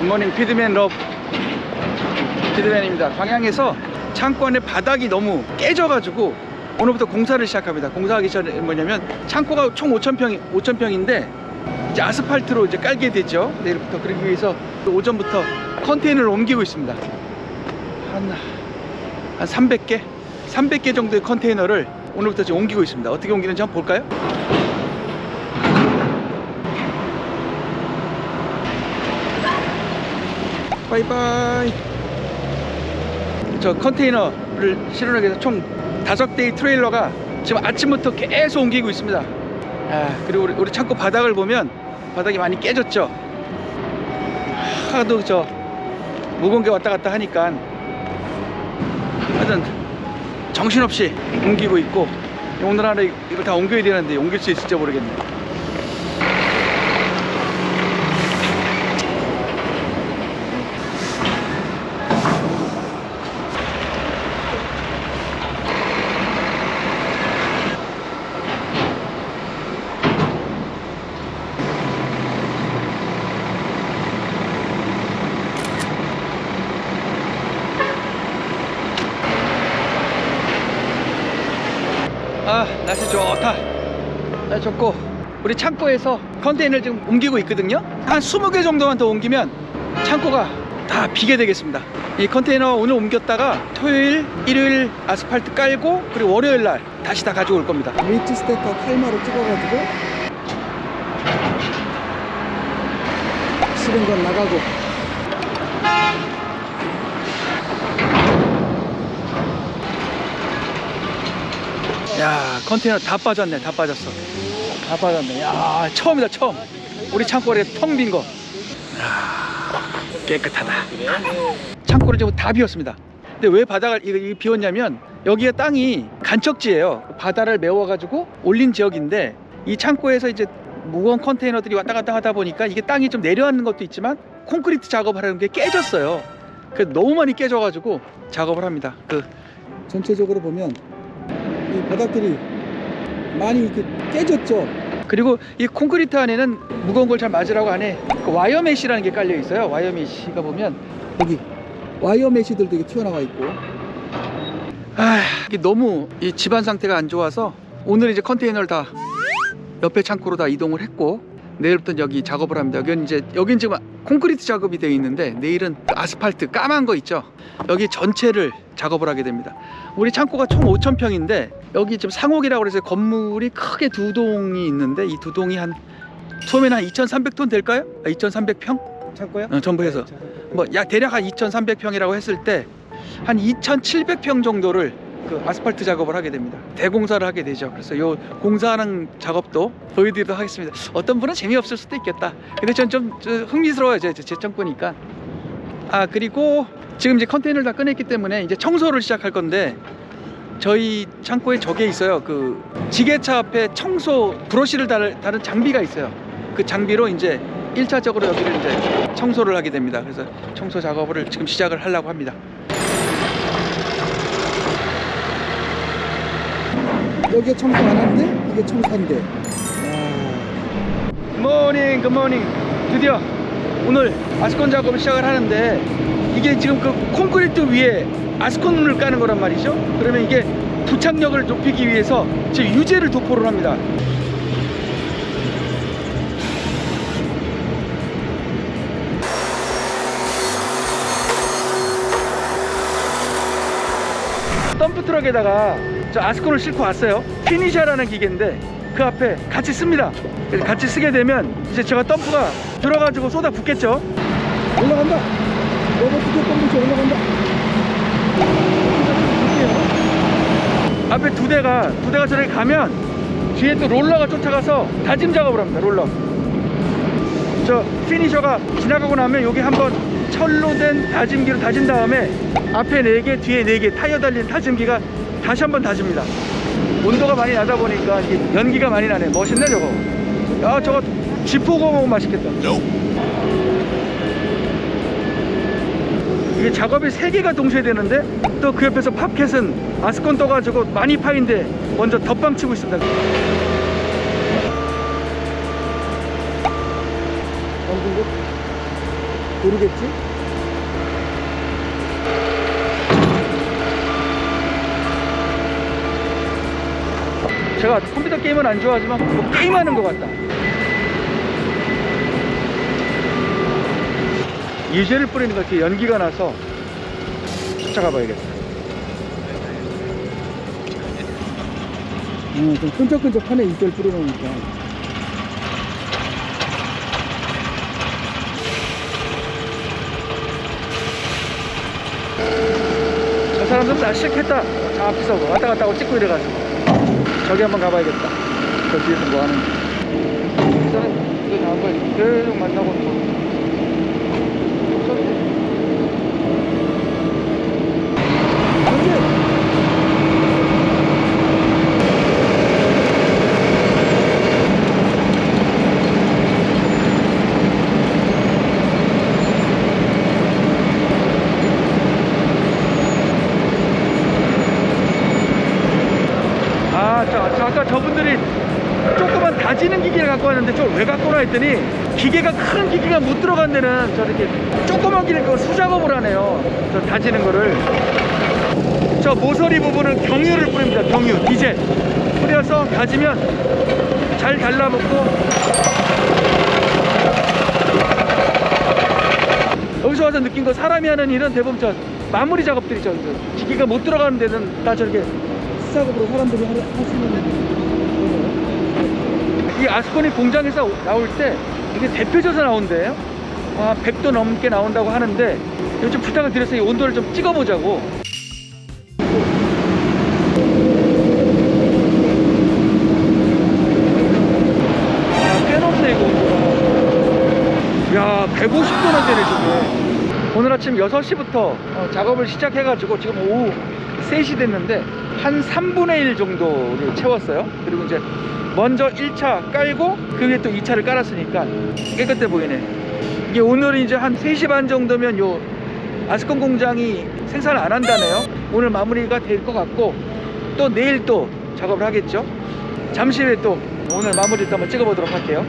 굿모닝 피드맨 럽 피드맨입니다. 광양에서 창고 안에 바닥이 너무 깨져가지고 오늘부터 공사를 시작합니다. 공사하기 전에 뭐냐면 창고가 총 5,000평 5,000평인데 이제 아스팔트로 이제 깔게 되죠. 내일부터 그러기 위해서 오전부터 컨테이너를 옮기고 있습니다. 한, 한 300개? 300개 정도의 컨테이너를 오늘부터 지금 옮기고 있습니다. 어떻게 옮기는지 한번 볼까요? 바이바이. 저 컨테이너를 실어나기 위해서 총 다섯 대의 트레일러가 지금 아침부터 계속 옮기고 있습니다. 아, 그리고 우리, 우리 창고 바닥을 보면 바닥이 많이 깨졌죠. 하도 저 무거운 게 왔다 갔다 하니까 하여튼 정신없이 옮기고 있고 오늘 안에 이걸 다 옮겨야 되는데 옮길 수 있을지 모르겠네. 아 날씨 좋다 날씨 좋고. 우리 창고에서 컨테이너를 지금 옮기고 있거든요. 한 20개 정도만 더 옮기면 창고가 다 비게 되겠습니다. 이 컨테이너 오늘 옮겼다가 토요일 일요일 아스팔트 깔고 그리고 월요일 날 다시 다 가지고 올 겁니다. 웨이트 스테커 칼마로 찍어가지고 싫은 건 나가고 야 컨테이너 다 빠졌네 다 빠졌어. 다 빠졌네. 야 처음이다 처음. 우리 창고에 텅 빈 거. 깨끗하다. 창고를 지금 다 비웠습니다. 근데 왜 바닥을 이거, 이거 비웠냐면 여기가 땅이 간척지예요. 바다를 메워 가지고 올린 지역인데 이 창고에서 이제 무거운 컨테이너들이 왔다 갔다 하다 보니까 이게 땅이 좀 내려앉는 것도 있지만 콘크리트 작업을 하는 게 깨졌어요. 그 너무 많이 깨져가지고 작업을 합니다. 그 전체적으로 보면 이 바닥들이 많이 이렇게 깨졌죠 그리고 이 콘크리트 안에는 무거운 걸 잘 맞으라고 안에 그 와이어 메시라는 게 깔려 있어요. 와이어 메시가 보면 여기 와이어 메시들도 이렇게 튀어나와 있고 아 이게 너무 이 집안 상태가 안 좋아서 오늘 이제 컨테이너를 다 옆에 창고로 다 이동을 했고 내일부터 여기 작업을 합니다. 여기는 이제 여긴 지금 콘크리트 작업이 되어 있는데 내일은 그 아스팔트 까만 거 있죠. 여기 전체를 작업을 하게 됩니다. 우리 창고가 총 5천 평인데 여기 지금 상옥이라고 해서 건물이 크게 두 동이 있는데 이 두 동이 한 처음에는 한 2,300톤 될까요? 아, 2,300평? 창고야? 어, 전부 해서 뭐약 대략 한 2,300평이라고 했을 때 한 2,700평 정도를 그 아스팔트 작업을 하게 됩니다. 대공사를 하게 되죠. 그래서 요 공사하는 작업도 보여드리도록 하겠습니다. 어떤 분은 재미없을 수도 있겠다. 근데 전 좀 흥미스러워요. 제, 제 창고니까. 아 그리고 지금 이제 컨테이너를 다 꺼냈기 때문에 이제 청소를 시작할 건데 저희 창고에 저게 있어요. 그 지게차 앞에 청소 브러쉬를 다른, 다른 장비가 있어요. 그 장비로 이제 1차적으로 여기를 이제 청소를 하게 됩니다. 그래서 청소 작업을 지금 시작을 하려고 합니다. 여기에 청소 안 하는데 이게 청소한대 야, 굿모닝 굿모닝. 드디어 오늘 아스콘 작업을 시작을 하는데 이게 지금 그 콘크리트 위에 아스콘을 까는 거란 말이죠. 그러면 이게 부착력을 높이기 위해서 지금 유제를 도포를 합니다. 덤프트럭에다가 저 아스콘을 싣고 왔어요. 피니샤라는 기계인데 그 앞에 같이 씁니다. 그래서 같이 쓰게 되면 이제 제가 덤프가 들어가지고 쏟아 붓겠죠. 올라간다. 로버트 조금씩 올라간다. 앞에 두 대가 두 대가 저렇게 가면 뒤에 또 롤러가 쫓아가서 다짐 작업을 합니다 롤러. 저 피니셔가 지나가고 나면 여기 한번 철로 된 다짐기로 다진 다음에 앞에 4개 뒤에 4개 타이어 달린 다짐기가 다시 한번 다집니다. 온도가 많이 나다 보니까 연기가 많이 나네. 멋있네 저거. 야 저거 지포고 먹으면 맛있겠다. 이게 작업이 3개가 동시에 되는데 또 그 옆에서 팝켓은 아스콘 떠가지고 많이 파인데 먼저 덧방 치고 있습니다. 방금 모르겠지? 제가 컴퓨터 게임은 안 좋아하지만 뭐 게임하는 것 같다. 유제를 뿌리는 것 같아 연기가 나서 쫓아가 봐야겠다. 어, 좀 끈적끈적하네 이절 뿌려놓으니까 저 사람들은 나 싫겠다. 저 앞에서 왔다 갔다 하고 찍고 이래가지고 저기 한번 가봐야겠다. 저 뒤에서 뭐 하는지. 계속 만나고 뭐. 현재 아, 저, 저 아까 저분들이 조그만 다지는 기계를 갖고 왔는데 저걸 왜 갖고 오나 했더니 기계가 큰 기계가 못 들어간 데는 저렇게 조그만 기계 그걸 수작업을 하네요. 저 다지는 거를. 저 모서리 부분은 경유를 뿌립니다. 경유, 디젤. 뿌려서 다지면 잘 달라붙고 여기서 와서 느낀 거 사람이 하는 일은 대부분 저 마무리 작업들이죠. 저 기계가 못 들어가는 데는 다 저렇게 수작업으로 사람들이 하, 하시는 이 아스코니 공장에서 나올 때 이게 대표져서 나온대요. 아, 100도 넘게 나온다고 하는데 요즘 부탁을 드려서 이 온도를 좀 찍어보자고. 아, 꽤 높네 이거 온도가. 야, 150도나 되네 지금. 오늘 아침 6시부터 어, 작업을 시작해가지고 지금 오후 3시 됐는데 한 3분의 1 정도를 채웠어요. 그리고 이제 먼저 1차 깔고 그 위에 또 2차를 깔았으니까 깨끗해 보이네. 이게 오늘 이제 한 3시 반 정도면 요 아스콘 공장이 생산을 안 한다네요. 오늘 마무리가 될 것 같고 또 내일 또 작업을 하겠죠. 잠시 후에 또 오늘 마무리 또 한번 찍어보도록 할게요.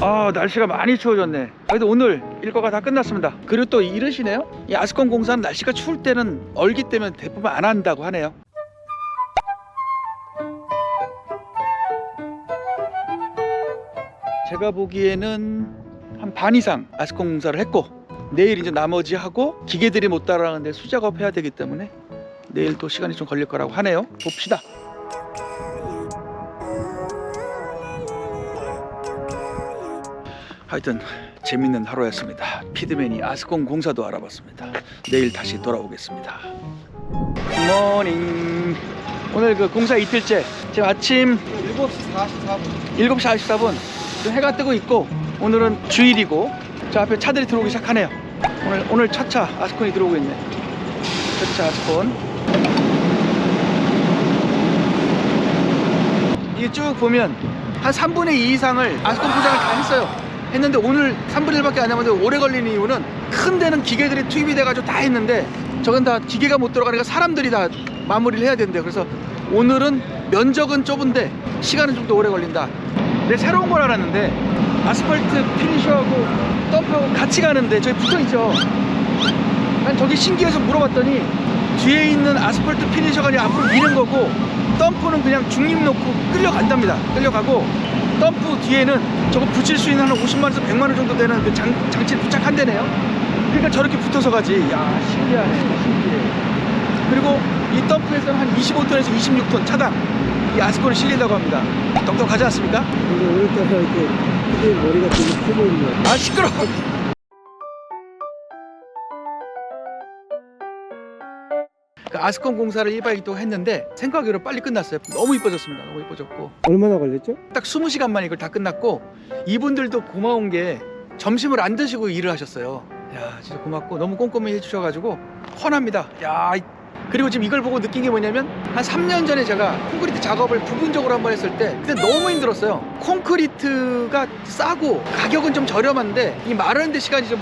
아 날씨가 많이 추워졌네. 그래도 오늘 일과가 다 끝났습니다. 그리고 또 이러시네요. 이 아스콘 공사는 날씨가 추울 때는 얼기 때문에 대부분 안 한다고 하네요. 제가 보기에는 한 반 이상 아스콘 공사를 했고 내일 이제 나머지 하고 기계들이 못 따라가는데 수작업 해야 되기 때문에 내일 또 시간이 좀 걸릴 거라고 하네요. 봅시다. 하여튼 재밌는 하루였습니다. 피드맨이 아스콘 공사도 알아봤습니다. 내일 다시 돌아오겠습니다. 굿모닝. 오늘 그 공사 이틀째 지금 아침 7시 44분 7시 44분 좀 해가 뜨고 있고 오늘은 주일이고 저 앞에 차들이 들어오기 시작하네요. 오늘 오늘 첫차 아스콘이 들어오고 있네. 첫차 아스콘. 이게 쭉 보면 한 3분의 2 이상을 아스콘 포장을 다 했어요. 했는데 오늘 3분의 1밖에 안 남았는데 오래 걸리는 이유는 큰 데는 기계들이 투입이 돼가지고 다 했는데 저건 다 기계가 못 들어가니까 사람들이 다 마무리를 해야 된대요. 그래서 오늘은 면적은 좁은데 시간은 좀 더 오래 걸린다. 내 새로운 걸 알았는데 아스팔트 피니셔하고 덤프하고 같이 가는데 저기 붙어 있죠. 난 저기 신기해서 물어봤더니 뒤에 있는 아스팔트 피니셔가 그냥 앞으로 미는 거고 덤프는 그냥 중립 놓고 끌려간답니다. 끌려가고 덤프 뒤에는 저거 붙일 수 있는 한 50만 원에서 100만 원 정도 되는 그 장, 장치를 부착한대네요. 그러니까 저렇게 붙어서 가지. 야 신기하네, 신기해. 그리고 이 덤프에서는 한 25톤에서 26톤 차당 이 아스콘이 실린다고 합니다. 똑똑하지 않습니까? 근데 오늘 따라 이렇게 크게 머리가 되게 커 보이는 거야 아 시끄러. 그 아스콘 공사를 1박 2일 동안 했는데 생각외로 빨리 끝났어요. 너무 이뻐졌습니다. 너무 이뻐졌고 얼마나 걸렸죠? 딱 20시간 만에 이걸 다 끝났고 이분들도 고마운 게 점심을 안 드시고 일을 하셨어요. 야 진짜 고맙고 너무 꼼꼼히 해주셔가지고 헌합니다. 야 이- 그리고 지금 이걸 보고 느낀 게 뭐냐면 한 3년 전에 제가 콘크리트 작업을 부분적으로 한번 했을 때 그때 너무 힘들었어요. 콘크리트가 싸고 가격은 좀 저렴한데 이 마르는데 시간이 좀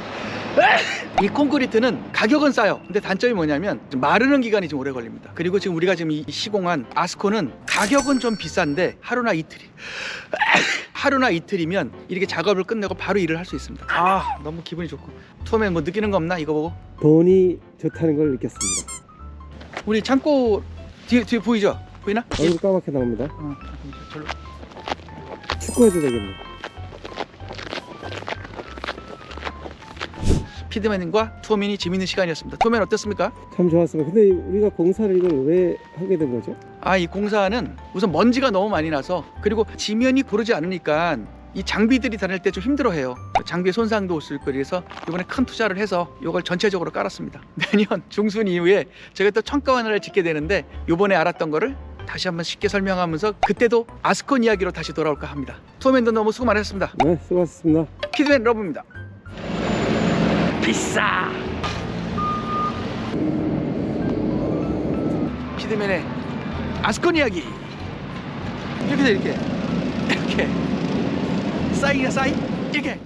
이 콘크리트는 가격은 싸요. 근데 단점이 뭐냐면 좀 마르는 기간이 좀 오래 걸립니다. 그리고 지금 우리가 지금 이 시공한 아스코는 가격은 좀 비싼데 하루나 이틀이 하루나 이틀이면 이렇게 작업을 끝내고 바로 일을 할 수 있습니다. 아 너무 기분이 좋고 투어맨 뭐 느끼는 거 없나 이거 보고? 돈이 좋다는 걸 느꼈습니다. 우리 창고 뒤에 뒤에 보이죠? 보이나? 얼굴 까맣게 나옵니다. 어, 절로. 축구해도 되겠네. 피드맨과 투어맨이 재밌는 시간이었습니다. 투어맨 어땠습니까? 참 좋았습니다. 근데 우리가 공사를 이걸 왜 하게 된 거죠? 아 이 공사는 우선 먼지가 너무 많이 나서 그리고 지면이 고르지 않으니까 이 장비들이 다닐 때 좀 힘들어해요. 장비 손상도 있을 거그래서 이번에 큰 투자를 해서 이걸 전체적으로 깔았습니다. 내년 중순 이후에 제가 또 청가원을 짓게 되는데 이번에 알았던 거를 다시 한번 쉽게 설명하면서 그때도 아스콘 이야기로 다시 돌아올까 합니다. 투어맨도 너무 수고 많으셨습니다. 네, 수고하셨습니다. 피드맨 러브입니다. 비싸. 피드맨의 아스콘 이야기. 이렇게 돼 이렇게 이렇게 사인이야 사인 이렇게